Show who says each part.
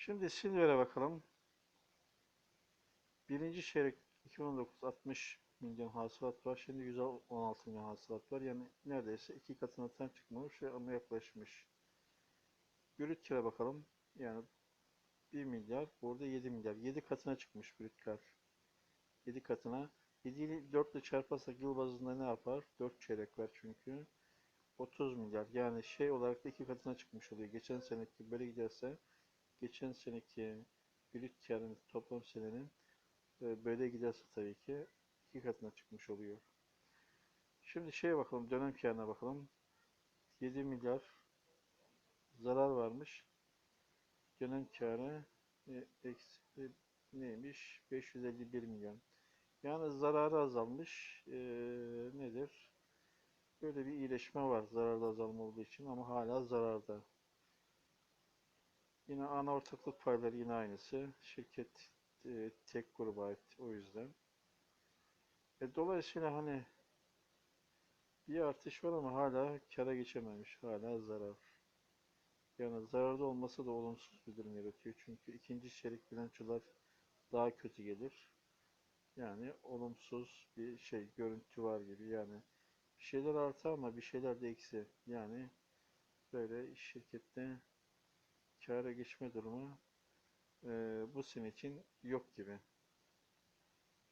Speaker 1: Şimdi Silver'e bakalım. Birinci çeyrek 2019 60 milyon hasılat var. Şimdi 116 milyon hasılat var. Yani neredeyse iki katına tam çıkmamış ve ama yaklaşmış. Brüt kira bakalım. Yani 1 milyar. Burada 7 milyar. 7 katına çıkmış brüt kar. 7 katına. 7 ile 4 ile çarparsak yıl bazında ne yapar? 4 çeyrek var çünkü. 30 milyar. Yani şey olarak da iki katına çıkmış oluyor. Geçen seneki böyle giderse geçen seneki brüt karın toplam senenin e, böyle giderse tabii ki iki katına çıkmış oluyor. Şimdi şeye bakalım, dönem karına bakalım. 7 milyar zarar varmış. Dönem karı e, eksi neymiş? 551 milyon. Yani zararı azalmış. E, nedir? Böyle bir iyileşme var zararda azalma olduğu için ama hala zararda. Yine ana ortaklık payları yine aynısı. Şirket e, tek gruba ait o yüzden. E, dolayısıyla hani bir artış var ama hala kara geçememiş. Hala zarar. Yani zararda olması da olumsuz bir durum yaratıyor. Çünkü ikinci çeyrek bilançolar daha kötü gelir. Yani olumsuz bir şey, görüntü var gibi. Yani bir şeyler artı ama bir şeyler de eksi. Yani böyle şirkette kâra geçme durumu e, bu sene için yok gibi.